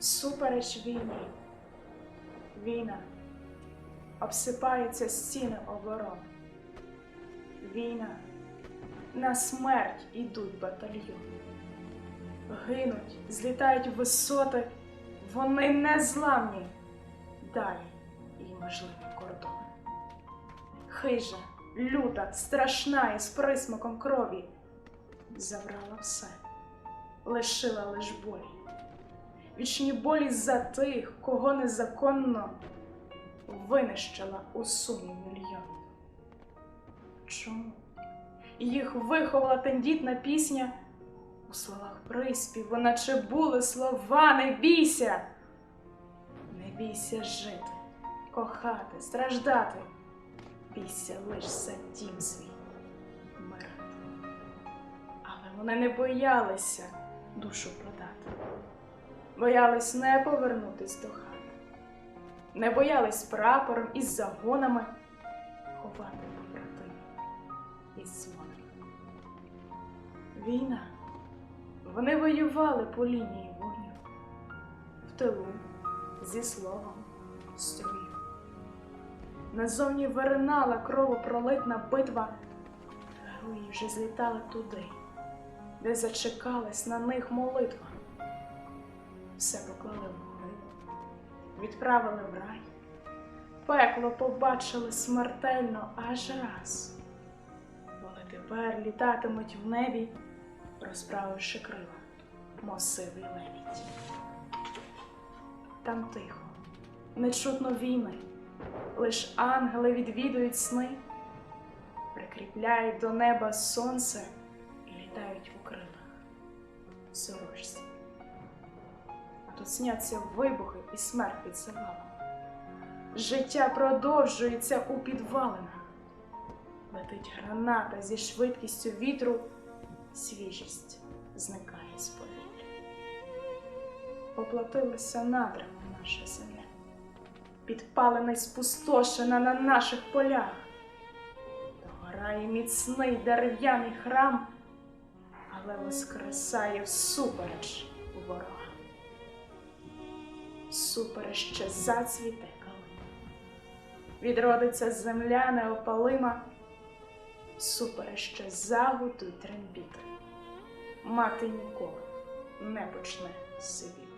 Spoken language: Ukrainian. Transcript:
всупереч війні. Війна обсипаються стіни оборон. Війна на смерть ідуть батальйони. Гинуть, злітають висоти, вони незламні. Далі їй можливі кордони. Хижа, люта, страшна і з присмаком крові забрала все, лишила лиш болі. Вічні болі за тих, кого незаконно винищила у сумі мільйон. Чому? Їх виховала тендітна пісня у словах приспіву, наче були слова не бійся, не бійся жити, кохати, страждати, бійся лиш за дім свій вмирати. Але вони не боялися душу продати, боялись не повернутись до хати, не боялись прапором із загонами ховати побратимів із дзвонами. Війна. Вони воювали по лінії вогню, в тилу, зі словом, строю. Назовні виринала кровопролитна битва, герої вже злітали туди, де зачекалась на них молитва. Все поклали в могилу, відправили в рай, пекло побачили смертельно аж раз, але тепер літатимуть в небі розправивши крила, мов сивий. Там тихо, не чутно війни, лиш ангели відвідують сни, прикріпляють до неба сонце і літають у крилах. Сорочці. А сняться вибухи і смерть під завалом. Життя продовжується у підвалинах. Летить граната зі швидкістю вітру свіжість зникає з повітря. Поплатилася надрами наша земля, підпалена й спустошена на наших полях. Догорає міцний дерев'яний храм, але воскресає всупереч ворога. Всупереч ще зацвіте калина. Відродиться земля неопалима, супереч ще загуду й трембіти. Мати ніколи не почне сивіти.